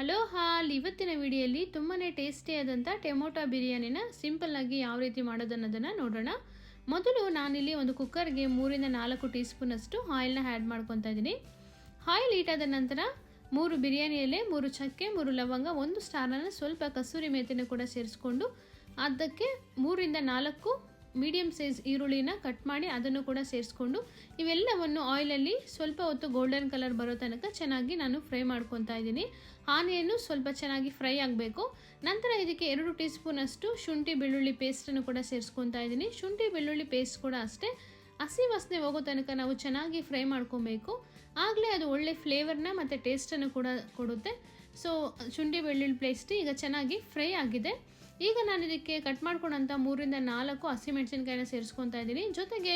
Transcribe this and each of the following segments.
Hello ಹಾಲ್, ಇವತ್ತಿನ ವಿಡಿಯೋಲಿ ತುಂಬಾ ಟೇಸ್ಟಿಯಾದಂಥ ಟೊಮೊಟೊ ಬಿರಿಯಾನಿನ ಸಿಂಪಲ್ಲಾಗಿ ಯಾವ ರೀತಿ ಮಾಡೋದನ್ನೋದನ್ನು ನೋಡೋಣ. ಮೊದಲು ನಾನಿಲ್ಲಿ ಒಂದು ಕುಕ್ಕರ್ಗೆ ಮೂರಿಂದ ನಾಲ್ಕು ಟೀ ಸ್ಪೂನಷ್ಟು ಆಯಿಲ್ನ ಆ್ಯಡ್ ಮಾಡ್ಕೊತಾ ಇದ್ದೀನಿ. ಆಯಿಲ್ ಹೀಟಾದ ನಂತರ ಮೂರು ಬಿರಿಯಾನಿ ಎಲೆ ಮೂರು ಚಕ್ಕೆ, ಮೂರು ಲವಂಗ, ಒಂದು ಸ್ಟಾರನ್ನು ಸ್ವಲ್ಪ ಕಸೂರಿ ಮೇತೆಯನ್ನು ಕೂಡ ಸೇರಿಸ್ಕೊಂಡು, ಅದಕ್ಕೆ ಮೂರಿಂದ ನಾಲ್ಕು ಮೀಡಿಯಮ್ ಸೈಜ್ ಈರುಳ್ಳಿನ ಕಟ್ ಮಾಡಿ ಅದನ್ನು ಕೂಡ ಸೇರಿಸ್ಕೊಂಡು ಇವೆಲ್ಲವನ್ನು ಆಯಿಲಲ್ಲಿ ಸ್ವಲ್ಪ ಹೊತ್ತು ಗೋಲ್ಡನ್ ಕಲರ್ ಬರೋ ತನಕ ಚೆನ್ನಾಗಿ ನಾನು ಫ್ರೈ ಮಾಡ್ಕೊತಾ ಇದ್ದೀನಿ. ಆನಿಯನ್ನು ಸ್ವಲ್ಪ ಚೆನ್ನಾಗಿ ಫ್ರೈ ಆಗಬೇಕು. ನಂತರ ಇದಕ್ಕೆ ಎರಡು ಟೀ ಸ್ಪೂನಷ್ಟು ಶುಂಠಿ ಬೆಳ್ಳುಳ್ಳಿ ಪೇಸ್ಟನ್ನು ಕೂಡ ಸೇರಿಸ್ಕೊತಾ ಇದ್ದೀನಿ. ಶುಂಠಿ ಬೆಳ್ಳುಳ್ಳಿ ಪೇಸ್ಟ್ ಕೂಡ ಅಷ್ಟೇ. ಹಸಿ ವಾಸನೆ ಹೋಗೋ ತನಕ ನಾವು ಚೆನ್ನಾಗಿ ಫ್ರೈ ಮಾಡ್ಕೊಬೇಕು. ಆಗಲೇ ಅದು ಒಳ್ಳೆ ಫ್ಲೇವರ್ನ ಮತ್ತು ಟೇಸ್ಟನ್ನು ಕೂಡ ಕೊಡುತ್ತೆ. ಸೊ ಶುಂಠಿ ಬೆಳ್ಳುಳ್ಳಿ ಪೇಸ್ಟ್ ಈಗ ಚೆನ್ನಾಗಿ ಫ್ರೈ ಆಗಿದೆ. ಈಗ ನಾನು ಇದಕ್ಕೆ ಕಟ್ ಮಾಡ್ಕೊಂಡಂಥ ಮೂರಿಂದ ನಾಲ್ಕು ಹಸಿಮೆಣಸಿನ್ಕಾಯಿನ ಸೇರಿಸ್ಕೊತಾ ಇದ್ದೀನಿ. ಜೊತೆಗೆ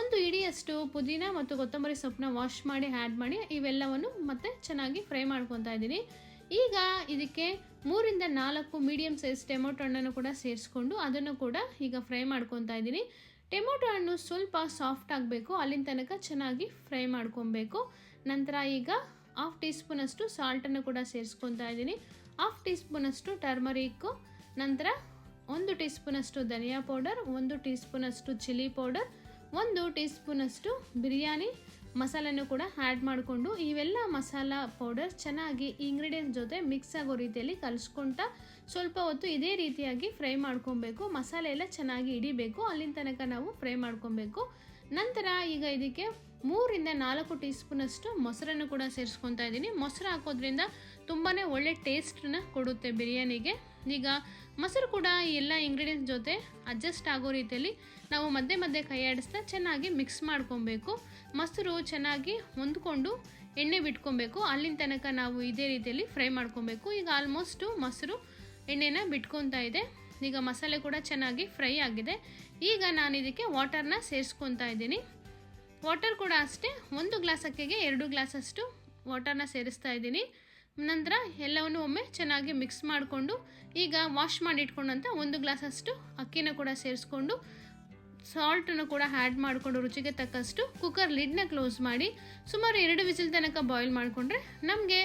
ಒಂದು ಇಡಿಯಷ್ಟು ಪುದೀನ ಮತ್ತು ಕೊತ್ತಂಬರಿ ಸೊಪ್ಪನ್ನ ವಾಶ್ ಮಾಡಿ ಆ್ಯಡ್ ಮಾಡಿ, ಇವೆಲ್ಲವನ್ನು ಮತ್ತೆ ಚೆನ್ನಾಗಿ ಫ್ರೈ ಮಾಡ್ಕೊತಾ ಇದ್ದೀನಿ. ಈಗ ಇದಕ್ಕೆ ಮೂರಿಂದ ನಾಲ್ಕು ಮೀಡಿಯಮ್ ಸೈಜ್ ಟೊಮೊಟೊ ಹಣ್ಣನ್ನು ಕೂಡ ಸೇರಿಸ್ಕೊಂಡು ಅದನ್ನು ಕೂಡ ಈಗ ಫ್ರೈ ಮಾಡ್ಕೊತಾ ಇದ್ದೀನಿ. ಟೊಮೊಟೊ ಹಣ್ಣು ಸ್ವಲ್ಪ ಸಾಫ್ಟ್ ಆಗಬೇಕು, ಅಲ್ಲಿನ ತನಕ ಚೆನ್ನಾಗಿ ಫ್ರೈ ಮಾಡ್ಕೊಬೇಕು. ನಂತರ ಈಗ ಹಾಫ್ ಟೀ ಸ್ಪೂನಷ್ಟು ಸಾಲ್ಟನ್ನು ಕೂಡ ಸೇರಿಸ್ಕೊತಾ ಇದ್ದೀನಿ. ಹಾಫ್ ಟೀ ಸ್ಪೂನಷ್ಟು ಟರ್ಮರಿಕ್ಕು ನಂತರ ಒಂದು ಟೀ ಸ್ಪೂನಷ್ಟು ಧನಿಯಾ ಪೌಡರ್, ಒಂದು ಟೀ ಸ್ಪೂನಷ್ಟು ಚಿಲ್ಲಿ ಪೌಡರ್, ಒಂದು ಟೀ ಸ್ಪೂನಷ್ಟು ಬಿರಿಯಾನಿ ಮಸಾಲೆನೂ ಕೂಡ ಆ್ಯಡ್ ಮಾಡಿಕೊಂಡು ಇವೆಲ್ಲ ಮಸಾಲ ಪೌಡರ್ ಚೆನ್ನಾಗಿ ಇಂಗ್ರೀಡಿಯೆಂಟ್ ಜೊತೆ ಮಿಕ್ಸ್ ಆಗೋ ರೀತಿಯಲ್ಲಿ ಕಲಿಸ್ಕೊಳ್ತಾ ಸ್ವಲ್ಪ ಹೊತ್ತು ಇದೇ ರೀತಿಯಾಗಿ ಫ್ರೈ ಮಾಡ್ಕೊಬೇಕು. ಮಸಾಲೆ ಎಲ್ಲ ಚೆನ್ನಾಗಿ ಹಿಡಿಬೇಕು. ಅಲ್ಲಿನ ತನಕ ನಾವು ಫ್ರೈ ಮಾಡ್ಕೊಬೇಕು. ನಂತರ ಈಗ ಇದಕ್ಕೆ ಮೂರಿಂದ ನಾಲ್ಕು ಟೀ ಸ್ಪೂನಷ್ಟು ಮೊಸರನ್ನು ಕೂಡ ಸೇರಿಸ್ಕೊತಾ ಇದ್ದೀನಿ. ಮೊಸರು ಹಾಕೋದ್ರಿಂದ ತುಂಬಾ ಒಳ್ಳೆ ಟೇಸ್ಟನ್ನ ಕೊಡುತ್ತೆ ಬಿರಿಯಾನಿಗೆ. ಈಗ ಮೊಸರು ಕೂಡ ಈ ಎಲ್ಲ ಇಂಗ್ರೀಡಿಯೆಂಟ್ಸ್ ಜೊತೆ ಅಡ್ಜಸ್ಟ್ ಆಗೋ ರೀತಿಯಲ್ಲಿ ನಾವು ಮಧ್ಯೆ ಮಧ್ಯೆ ಕೈ ಆಡಿಸ್ತಾ ಚೆನ್ನಾಗಿ ಮಿಕ್ಸ್ ಮಾಡ್ಕೊಬೇಕು. ಮೊಸರು ಚೆನ್ನಾಗಿ ಹೊಂದ್ಕೊಂಡು ಎಣ್ಣೆ ಬಿಟ್ಕೊಬೇಕು. ಅಲ್ಲಿನ ತನಕ ನಾವು ಇದೇ ರೀತಿಯಲ್ಲಿ ಫ್ರೈ ಮಾಡ್ಕೊಬೇಕು. ಈಗ ಆಲ್ಮೋಸ್ಟು ಮೊಸರು ಎಣ್ಣೆನ ಬಿಟ್ಕೊತಾ ಇದೆ. ಈಗ ಮಸಾಲೆ ಕೂಡ ಚೆನ್ನಾಗಿ ಫ್ರೈ ಆಗಿದೆ. ಈಗ ನಾನು ಇದಕ್ಕೆ ವಾಟರ್ನ ಸೇರಿಸ್ಕೊತಾ ಇದ್ದೀನಿ. ವಾಟರ್ ಕೂಡ ಅಷ್ಟೇ, ಒಂದು ಗ್ಲಾಸ್ ಅಕ್ಕಿಗೆ ಎರಡು ಗ್ಲಾಸಷ್ಟು ವಾಟರ್ನ ಸೇರಿಸ್ತಾ ಇದ್ದೀನಿ. ನಂತರ ಎಲ್ಲವನ್ನು ಒಮ್ಮೆ ಚೆನ್ನಾಗಿ ಮಿಕ್ಸ್ ಮಾಡಿಕೊಂಡು, ಈಗ ವಾಶ್ ಮಾಡಿ ಇಟ್ಕೊಂಡಂಥ ಒಂದು ಗ್ಲಾಸಷ್ಟು ಅಕ್ಕಿನ ಕೂಡ ಸೇರಿಸ್ಕೊಂಡು ಸಾಲ್ಟನ್ನು ಕೂಡ ಆ್ಯಡ್ ಮಾಡಿಕೊಂಡು ರುಚಿಗೆ ತಕ್ಕಷ್ಟು ಕುಕ್ಕರ್ ಲಿಡ್ನ ಕ್ಲೋಸ್ ಮಾಡಿ, ಸುಮಾರು ಎರಡು ವಿಸಿಲ್ ತನಕ ಬಾಯ್ಲ್ ಮಾಡಿಕೊಂಡ್ರೆ ನಮಗೆ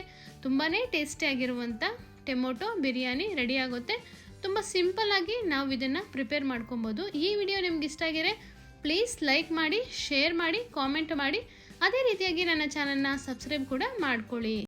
ತುಂಬಾ ಟೇಸ್ಟಿಯಾಗಿರುವಂಥ ಟೊಮೊಟೊ ಬಿರಿಯಾನಿ ರೆಡಿ ಆಗುತ್ತೆ. ತುಂಬ ಸಿಂಪಲ್ಲಾಗಿ ನಾವು ಇದನ್ನು ಪ್ರಿಪೇರ್ ಮಾಡ್ಕೊಬೋದು. ಈ ವಿಡಿಯೋ ನಿಮ್ಗೆ ಇಷ್ಟ ಆಗಿದೆ ಪ್ಲೀಸ್ ಲೈಕ್ ಮಾಡಿ ಶೇರ್ ಮಾಡಿ ಕಾಮೆಂಟ್ ಮಾಡಿ. ಅದೇ ರೀತಿಯಾಗಿ ನನ್ನ ಚಾನಲ್ನ ಸಬ್ಸ್ಕ್ರೈಬ್ ಕೂಡ ಮಾಡ್ಕೊಳ್ಳಿ.